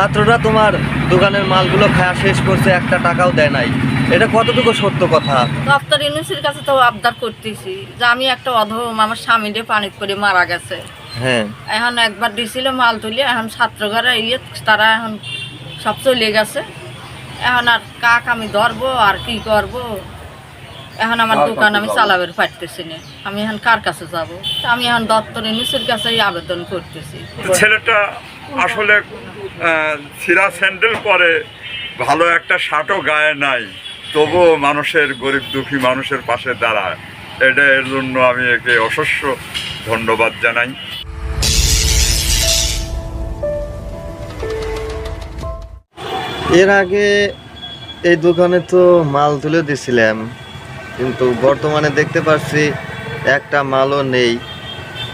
ছাত্ররা তোমার দোকানের মালগুলো খায়া শেষ করছে একটা টাকাও দেয় নাই। এটা কতটুকু সত্য কথা? দপ্তর ইউনিসের কাছে তো আবদার করতেছি যে আমি একটা অধম আমার স্বামীরে পানি করে মারা গেছে। হ্যাঁ। এখন একবার দিছিল মাল তুলে এখন ছাত্র ঘরে ইয়ে তারা এখন সব চলে গেছে। এখন আর কাক আমি ধরবো আর কি করব? এখন আমার দোকান আমি? চালাবের পারতেছি না আমি এখন কার কাছে যাব? আমি এখন দপ্তর ইউনিসের কাছেই আবেদন করতেছি। ছেলেটা আসলে আহ, ছিঁড়া স্যান্ডেল পরে ভালো একটা শার্টও গায়ে নাই। তবুও মানুষের গরিব দুঃখী মানুষের পাশে দাঁড়ায়। এটা এর জন্য আমি একে অশস্য ধন্যবাদ জানাই। এর আগে এই দোকানে তো মাল তুলে দিছিলাম। কিন্তু বর্তমানে দেখতে পাচ্ছি একটা মালও নেই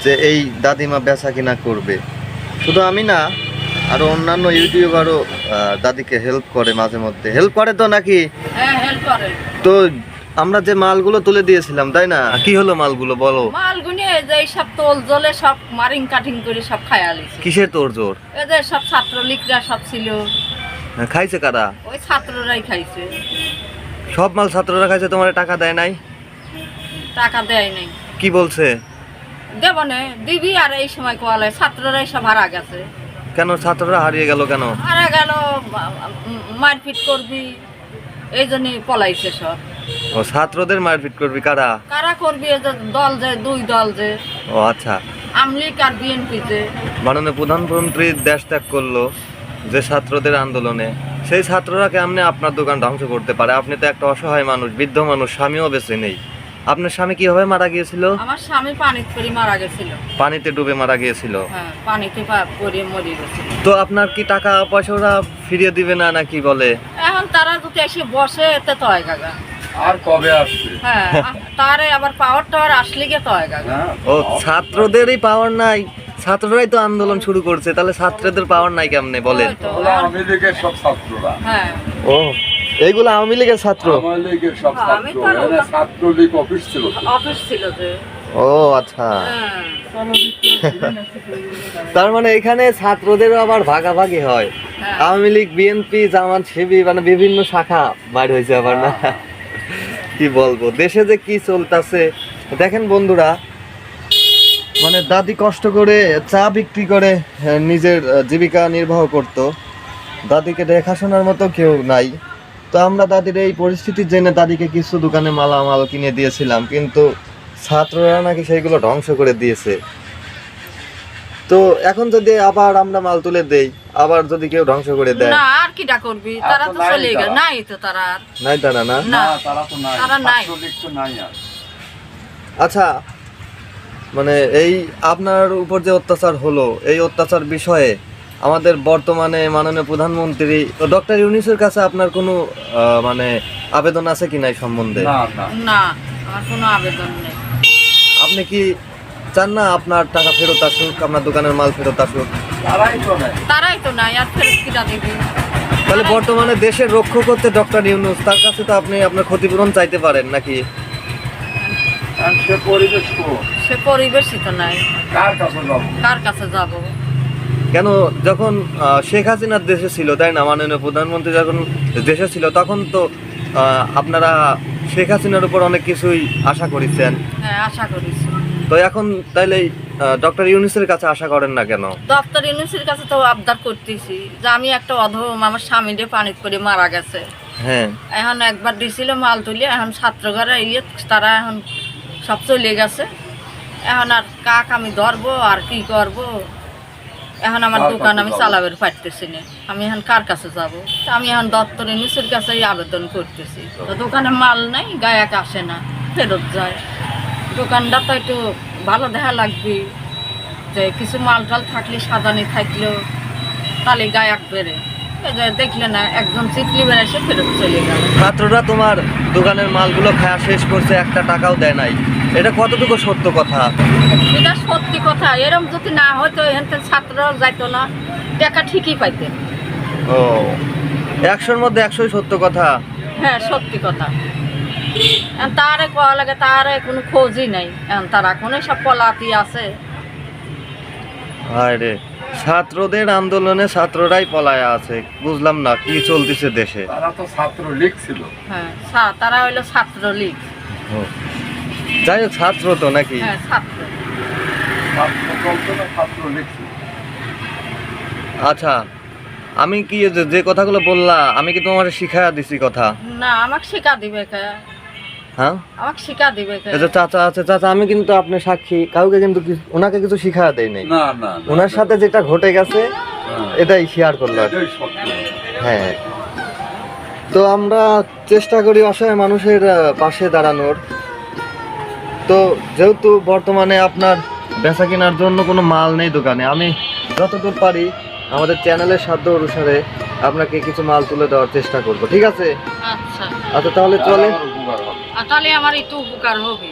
যে এই দাদিমা বেচা কিনা করবে। শুধু আমি না আর অন্যান্য ইউটিউবারও দাদিকে হেল্প করে মাঝে মধ্যে। হেল্প করে তো নাকি? হ্যাঁ তো আমরা যে মালগুলো তুলে দিয়েছিলাম তাই না? কি হলো মালগুলো বলো? যে সব তোল জলে সব মারিং কাটিং করে সব কিসের তোর জোর? এদের সব ছাত্রলীগরা সব ছিল। খাইছে কারা? ওই ছাত্ররাই খাইছে। সব মাল ছাত্ররা খাইছে তোমার টাকা দেয় নাই? টাকা দেয় নাই। কি বলছে? দেব না দিবি আর এই সময় কোয়ালে ছাত্ররাই সব হারা গেছে। কেন ছাত্ররা হারিয়ে গেল কেন? হারা গেল মারপিট করবি এই জন্যই পলাইছে সব। ও ছাত্রদের মারপিট করবি কারা? কারা করবি এই যে দল যে দুই দল যে। ও আচ্ছা। আমলিগ আর বিএনপি যে। মাননীয় প্রধানমন্ত্রী দেশ ত্যাগ করল যে ছাত্রদের আন্দোলনে। সেই ছাত্ররা কেমনে আপনার দোকান ধ্বংস করতে পারে? আপনি তো একটা অসহায় মানুষ বৃদ্ধ মানুষ স্বামীও বেঁচে নেই। আপনার স্বামী কীভাবে মারা গিয়েছিল? আমার স্বামী পানি পরে মারা গেছিল। পানিতে ডুবে মারা গিয়েছিল? হ্যাঁ পানিতে পা- পরে মরে গেছিল তো আপনার কি টাকা পয়সা ওরা ফিরিয়ে দিবে না নাকি বলে? এখন তারা যদি এসে বসে এতে তো হয় গাগা আর কবে আসবে? হ্যাঁ তারে আবার পাওয়ার টাওয়ার আসলে গিয়ে তো হয় গাগা হ্যাঁ ও ছাত্রদেরই পাওয়ার নাই। ছাত্ররাই তো আন্দোলন শুরু করছে তাহলে ছাত্রদের পাওয়ার নাই কেমনে বলেন? আওয়ামী লীগের সব ছাত্ররা। হ্যাঁ। ও এইগুলো আওয়ামী লীগের ছাত্র? আওয়ামী লীগের সব হ্যাঁ, ছাত্র। এরা ছাত্রলীগ অফিস ছিল অফিস ছিল ও আচ্ছা। হ্যাঁ। তার মানে এখানে ছাত্রদেরও আবার ভাগাভাগি হয়। হ্যাঁ। আওয়ামী লীগ বিএনপি জামাত শিবি মানে বিভিন্ন শাখা বাইর হয়েছে আবার না? কি বলব? দেশে যে কি চলতেছে দেখেন বন্ধুরা মানে দাদি কষ্ট করে চা বিক্রি করে নিজের জীবিকা নির্বাহ করত। দাদিকে দেখাশোনার মতো কেউ নাই। তো আমরা দাদির এই পরিস্থিতি জেনে দাদিকে কিছু দোকানে মালামাল কিনে দিয়েছিলাম কিন্তু ছাত্ররা নাকি সেইগুলো ধ্বংস করে দিয়েছে। তো এখন যদি আবার আমরা মাল তুলে দেই আবার যদি কেউ ধ্বংস করে দেয়। না আর কিটা করবি? তারা তো নাই চলে গেল। তারা। নাই তো তারা আর। নাই তারা না? না তারা তো নাই। তারা নাই। আচ্ছা মানে এই আপনার উপর যে অত্যাচার হলো এই অত্যাচার বিষয়ে আমাদের বর্তমানে মাননীয় প্রধানমন্ত্রী ডক্টর ইউনিসের কাছে আপনার কোনো মানে আবেদন আছে কি নাই সম্বন্ধে? না না। না আমার কোনো আবেদন নেই। আপনি কি চান না আপনার টাকা ফেরত আসুক আপনার দোকানের মাল ফেরত আসুক? তারাই তো নাই তারাই তো নাই আর ফেরত কিটা দিবি? তাহলে বর্তমানে দেশের রক্ষক করতে ডক্টর ইউনুস তার কাছে তো আপনি আপনার ক্ষতিপূরণ চাইতে পারেন নাকি? সে পরিবেশ সে পরিবেশই তো নাই। কার কাছে যাব? কার কাছে যাব? কেন যখন শেখ হাসিনার দেশে ছিল তাই না মাননীয় প্রধানমন্ত্রী যখন দেশে ছিল তখন তো আপনারা শেখ হাসিনার উপর অনেক কিছুই আশা করেছেন। হ্যাঁ আশা করিস তো এখন তাইলে ডক্টর ইউনিসের কাছে আশা করেন না কেন? দপ্তর ইউনিসের কাছে তো আবদার করতেছি যে আমি একটা অধম আমার স্বামীরে পানি করে মারা গেছে। হ্যাঁ। এখন একবার দিছিল মাল তুলে এখন ছাত্রঘরে ইয়ে তারা এখন সব চলে গেছে এখন আর কাক আমি ধরবো আর কি করব? এখন আমার দোকান আমি? চালাবের পারতেছি না। আমি এখন কার কাছে যাব? তা আমি এখন দপ্তর ইউনিসের কাছেই আবেদন করতেছি। তো দোকানে মাল নাই গায়ক আসে না ফেরত যায়। দোকানটা তো একটু ভালো দেখা লাগবে। যে কিছু মাল টাল থাকলে সাজানি থাকলেও তাহলে গায়ক বেড়ে। দেখলে না একজন চিটলি বেড়েছে ফেরত চলে গেল। ছাত্ররা তোমার দোকানের মালগুলো খায়া শেষ করছে একটা টাকাও দেয় নাই। এটা কতটুকু সত্য কথা? এটা সত্যি কথা। এরম যদি না হতো এখান ছাত্ররাও যাইতো না। টাকা ঠিকই পাইতেন ও একশোর মধ্যে একশোই সত্য কথা? হ্যাঁ সত্যি কথা। তারে কয়া লাগে তারে কোনো খোঁজই নাই। তারা কোনো সব পলাতি আছে। হায় রে। ছাত্রদের আন্দোলনে ছাত্ররাই পলায়া আছে। বুঝলাম না কি চলতেছে দেশে। তারা তো ছাত্র ছিল। হ্যাঁ ছা- তারা হইল ছাত্রলীগ। ও। যাই হোক ছাত্র তো নাকি? হ্যাঁ ছাত্র। ছাত্র চলতো না ছাত্র ছিল। আচ্ছা আমি কি যে- যে কথাগুলো বললা আমি কি তোমার শিখায়া দিছি কথা? না আমাকে শিকা দিবে কে? হ্যাঁ? আমাকে শিকা দিবে কে চাচা আছে চাচা আমি কিন্তু আপনার সাক্ষী কাউকে কিন্তু ওনাকে কিছু শিখায়া দেই নাই। না না ওনার সাথে যেটা ঘটে গেছে এটাই শেয়ার করলাম এটাই সত্য। হ্যাঁ। তো আমরা চেষ্টা করি অসহায় মানুষের পাশে দাঁড়ানোর। তো যেহেতু বর্তমানে আপনার বেচা কেনার জন্য কোনো মাল নেই দোকানে আমি যতদূর পারি আমাদের চ্যানেলের সাধ্য অনুসারে আপনাকে কিছু মাল তুলে দেওয়ার চেষ্টা করব ঠিক আছে? আচ্ছা। আচ্ছা তাহলে চলে। আর তাহলে আমার একটু উপকার হবে।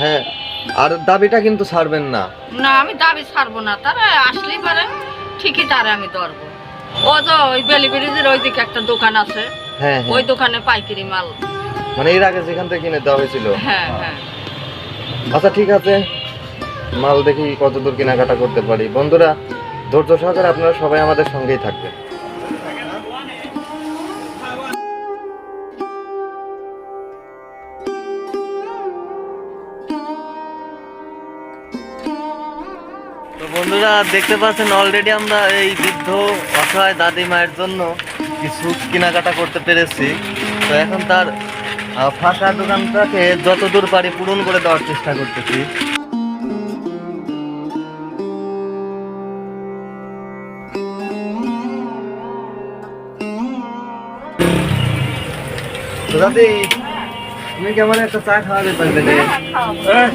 হ্যাঁ আর দাবিটা কিন্তু ছাড়বেন না। না আমি দাবি ছাড়বো না। তারা আসলেই পারে ঠিকই তারা আমি ধরবো। ও তো ওই বেলি ব্রিজের ওইদিকে একটা দোকান আছে। হ্যাঁ ওই হ্যাঁ দোকানে পাইকারি মাল। মানে এর আগে যেখান থেকে কিনে দেওয়া হয়েছিল? হ্যাঁ হ্যাঁ। আচ্ছা ঠিক আছে। মাল দেখি কতদূর কেনাকাটা করতে পারি। বন্ধুরা ধৈর্য সহকারে আপনারা সবাই আমাদের সঙ্গেই থাকবেন। বন্ধুরা দেখতে পাচ্ছেন অলরেডি আমরা এই বৃদ্ধ অসহায় দাদি মায়ের জন্য কিছু কেনাকাটা করতে পেরেছি তো এখন তার ফাঁকা দোকানটাকে যতদূর পারি পূরণ করে দেওয়ার চেষ্টা করতেছি দাদি তুমি কেমন একটা চা খাওয়াতে পারবে না?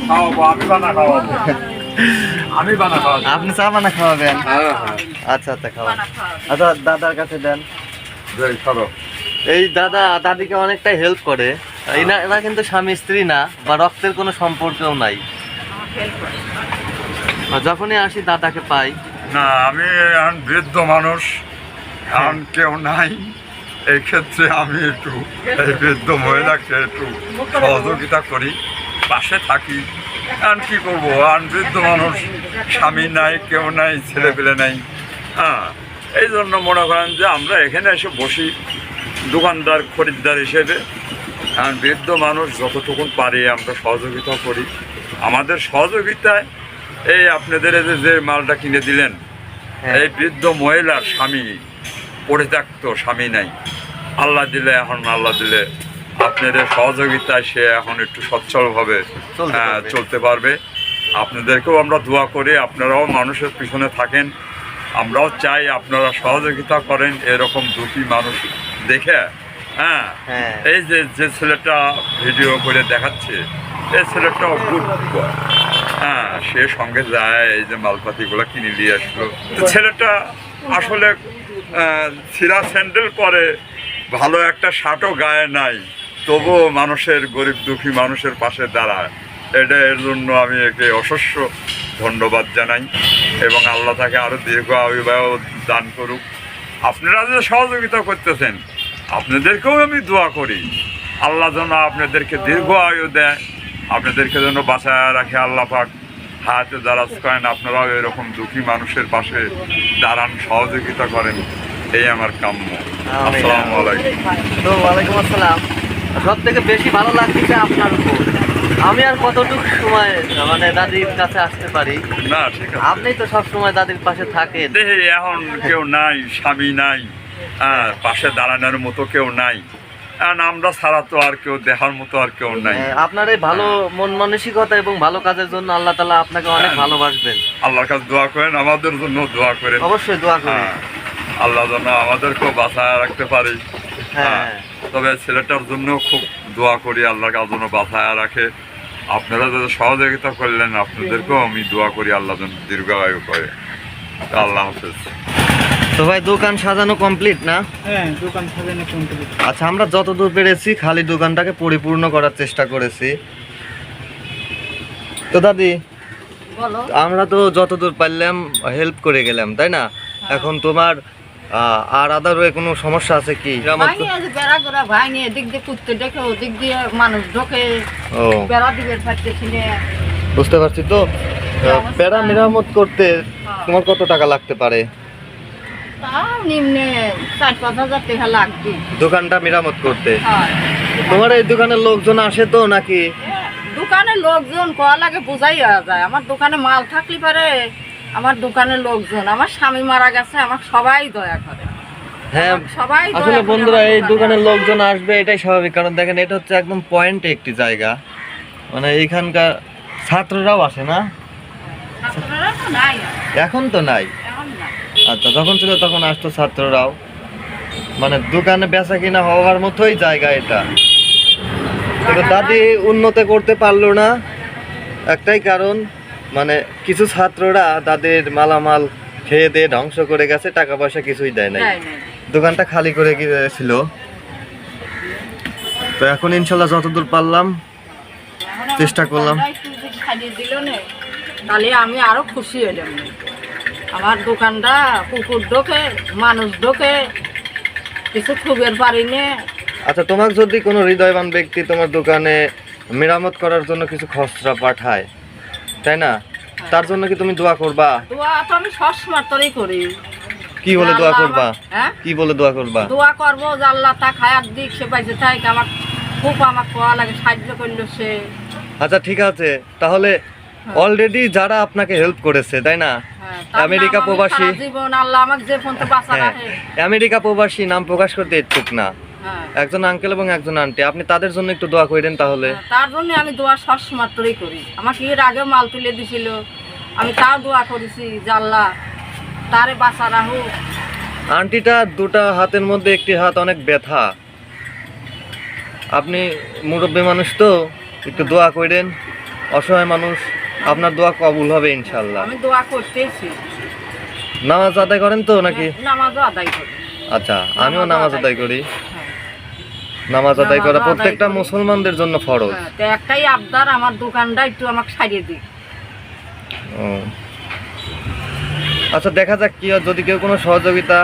খাওয়াবো, আমি বানা খাওয়াবো। আমি বানা খাওয়াবো। আপনি চা বানা খাওয়াবেন? হ্যাঁ, হ্যাঁ। আচ্ছা আচ্ছা খাওয়ান। আচ্ছা দাদার কাছে দেন। এই দাদা দাদিকে অনেকটাই হেল্প করে। এনা এরা কিন্তু স্বামী স্ত্রী না বা রক্তের কোনো সম্পর্কও নাই। যখনই আসি দাদাকে পাই। না আমি এখন বৃদ্ধ মানুষ। এখন কেউ নাই। এই ক্ষেত্রে আমি একটু এই বৃদ্ধ মহিলাকে একটু সহযোগিতা করি। পাশে থাকি। এখন কি করব? আর বৃদ্ধ মানুষ স্বামী নাই কেউ নাই ছেলে পেলে নাই। হ্যাঁ এই জন্য মনে করেন যে আমরা এখানে এসে বসি দোকানদার খরিদ্দার হিসেবে। এখন বৃদ্ধ মানুষ যতটুকু পারি আমরা সহযোগিতা করি। আমাদের সহযোগিতায় এই আপনাদের যে মালটা কিনে দিলেন হ্যাঁ। এই বৃদ্ধ মহিলার স্বামী পরিত্যক্ত স্বামী নাই। আল্লাহ দিলে এখন আল্লাহ দিলে আপনাদের সহযোগিতায় সে এখন একটু সচ্ছলভাবে চলতে পারবে। চলতে পারবে। আপনাদেরকেও আমরা দোয়া করি আপনারাও মানুষের পিছনে থাকেন। আমরাও চাই আপনারা সহযোগিতা করেন এরকম দুটি মানুষ দেখে। হ্যাঁ হ্যাঁ। এই যে যে ছেলেটা ভিডিও করে দেখাচ্ছে এই ছেলেটাও গুড হ্যাঁ সে সঙ্গে যায় এই যে মালপাতিগুলো কিনে নিয়ে আসলো। ছেলেটা আসলে ছিঁড়া স্যান্ডেল পরে ভালো একটা শার্টও গায়ে নাই। তবুও মানুষের গরিব দুঃখী মানুষের পাশে দাঁড়ায়। এটা এর জন্য আমি একে অশস্য ধন্যবাদ জানাই এবং আল্লাহ তাকে আরও দীর্ঘ আবির্ভাব দান করুক। আপনারা যে সহযোগিতা করতেছেন আপনাদেরকেও আমি দোয়া করি। আল্লাহ যেন আপনাদেরকে দীর্ঘ আয়ু দেয় আপনাদেরকে যেন বাঁচায় রাখে আল্লাহ পাক। হাতে দারাজ করেন আপনারাও এরকম দুঃখী মানুষের পাশে দাঁড়ান সহযোগিতা করেন। এই আমার কাম্য। আসসালামু আলাইকুম। ওয়ালাইকুম আসসালাম। সব থেকে বেশি ভালো লাগছে আপনার উপর। আমি আর কতটুকু সময় মানে দাদির কাছে আসতে পারি? না আপনি তো সব সময় দাদির পাশে থাকেন। এখন কেউ নাই স্বামী নাই হ্যাঁ, পাশে দাঁড়ানোর মতো কেউ নাই। এখন আমরা ছাড়া তো আর কেউ দেখার মতো আর কেউ নাই। হ্যাঁ, আপনার এই ভালো মন মানসিকতা এবং ভালো কাজের জন্য আল্লাহ তালা আপনাকে অনেক ভালোবাসবেন। আল্লাহর কাছে দোয়া করেন আমাদের জন্য দোয়া করেন। অবশ্যই দোয়া করি। হ্যাঁ, আল্লাহ যেন আমাদেরকেও বাঁচায় রাখতে পারে। হ্যাঁ। তবে ছেলেটার জন্য খুব দোয়া করি আল্লাহর কাছে যেন বাঁচায় রাখে। আপনারা যাতে সহযোগিতা করলেন আপনাদেরকেও আমি দোয়া করি আল্লাহ যেন দীর্ঘায়ু করে। আল্লাহ হাফেজ। তো ভাই দোকান সাজানো কমপ্লিট না? হ্যাঁ দোকান সাজানো কমপ্লিট আচ্ছা আমরা যতদূর পেরেছি খালি দোকানটাকে পরিপূর্ণ করার চেষ্টা করেছি। তো দাদি আমরা তো যতদূর পারলাম হেল্প করে গেলাম তাই না? এখন তোমার আর আদার কোনো সমস্যা আছে কি? বেড়া গোড়া ভাঙিয়ে এদিক দিয়ে কুত্তে দেখে ওদিক দিয়ে মানুষ ঢোকে বেড়া দিবে পারতেছি বুঝতে পারছি তো? প্যারা মেরামত করতে তোমার কত টাকা লাগতে পারে? নিম্নে চার পাঁচ হাজার টাকা লাগবে। দোকানটা মেরামত করতে? তোমার এই দোকানের লোকজন আসে তো নাকি? দোকানে লোকজন কোয়া লাগে বোঝাই যায়। আমার দোকানে মাল থাকলে পারে। আমার দোকানের লোকজন আমার স্বামী মারা গেছে আমার সবাই দয়া করে। হ্যাঁ সবাই আসলে বন্ধুরা এই দোকানের লোকজন আসবে এটাই স্বাভাবিক। কারণ দেখেন এটা হচ্ছে একদম পয়েন্টে একটি জায়গা। মানে এইখানকার ছাত্ররাও আসে না? এখন তো নাই। আচ্ছা যখন ছিল তখন আসতো ছাত্ররাও। মানে দোকানে বেচা কিনা হওয়ার মতোই জায়গা এটা। দাদি উন্নত করতে পারল না। একটাই কারণ মানে কিছু ছাত্ররা তাদের মালামাল খেয়ে দিয়ে ধ্বংস করে গেছে টাকা পয়সা কিছুই দেয় নাই। দোকানটা খালি করে গিয়েছিল তো এখন ইনশাল্লাহ যতদূর পারলাম চেষ্টা করলাম। তাহলে আমি আরও খুশি হইলাম নে। আমার দোকানটা কুকুর ঢোকে মানুষ ঢোকে কিছু খুবের পারি নে আচ্ছা তোমাকে যদি কোনো হৃদয়বান ব্যক্তি তোমার দোকানে মেরামত করার জন্য কিছু খসড়া পাঠায় তাই না? তার জন্য কি তুমি দোয়া করবা? দোয়া তো আমি সবসময় তোরই করি। কি বলে দোয়া করবা? হ্যাঁ? কি বলে দোয়া করবা? দোয়া করব যে আল্লাহ তা খায়ার দিক সে পাইছে তাই আমার খুব আমার কোয়া লাগে সাহায্য করল সে। আচ্ছা ঠিক আছে। তাহলে অলরেডি যারা আপনাকে হেল্প করেছে তাই না? হ্যাঁ, আমেরিকা প্রবাসী। জীবন আল্লাহ আমাকে যে পর্যন্ত বাঁচা হ্যাঁ রাখে। আমেরিকা প্রবাসী নাম প্রকাশ করতে ইচ্ছুক না। হ্যাঁ একজন আঙ্কেল এবং একজন আন্টি আপনি তাদের জন্য একটু দোয়া করেন তাহলে। হ্যাঁ, তার জন্য আমি দোয়া সবসময়ই করি। আমাকে এর আগে মাল তুলে দিছিল। আমি তাও দোয়া করেছি আল্লাহ তারে বাঁচা রাখুক। আন্টিটা দুটা হাতের মধ্যে একটি হাত অনেক ব্যথা। আপনি মুরব্বী মানুষ তো একটু দোয়া করেন। অসহায় মানুষ আপনার দোয়া কবুল হবে ইনশাল্লাহ আমি দোয়া করতেছি। নামাজ আদায় করেন তো নাকি? নামাজও আদায় করি। আচ্ছা আমিও নামাজ আদায় করি। হ্যাঁ। নামাজ আদায় করা প্রত্যেকটা মুসলমানদের জন্য ফরজ। হ্যাঁ, তো একটাই আবদার আমার দোকানটা একটু আমাকে সারিয়ে ও। আচ্ছা দেখা যাক কি যদি কেউ কোনো সহযোগিতা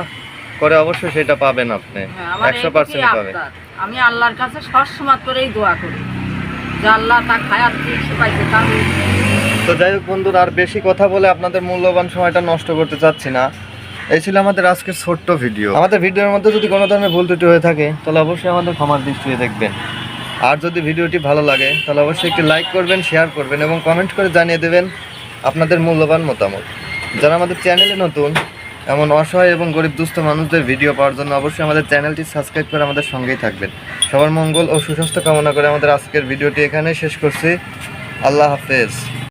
করে অবশ্যই সেটা পাবেন আপনি। হ্যাঁ, একশো পার্সেন্ট পাবেন। আমি আল্লাহর কাছে সবসময় করেই দোয়া করি। যে আল্লাহ তা সে পাইছে তো যাই হোক বন্ধুরা আর বেশি কথা বলে আপনাদের মূল্যবান সময়টা নষ্ট করতে চাচ্ছি না। এই ছিল আমাদের আজকের ছোট্ট ভিডিও। আমাদের ভিডিওর মধ্যে যদি কোনো ধরনের ভুল ত্রুটি হয়ে থাকে, তাহলে অবশ্যই আমাদের ক্ষমার দৃষ্টিতে দেখবেন। আর যদি ভিডিওটি ভালো লাগে, তাহলে অবশ্যই একটি লাইক করবেন, শেয়ার করবেন এবং কমেন্ট করে জানিয়ে দেবেন আপনাদের মূল্যবান মতামত। যারা আমাদের চ্যানেলে নতুন, এমন অসহায় এবং গরিব দুস্থ মানুষদের ভিডিও পাওয়ার জন্য অবশ্যই আমাদের চ্যানেলটি সাবস্ক্রাইব করে আমাদের সঙ্গেই থাকবেন। সবার মঙ্গল ও সুস্বাস্থ্য কামনা করে আমাদের আজকের ভিডিওটি এখানে শেষ করছি। আল্লাহ হাফেজ।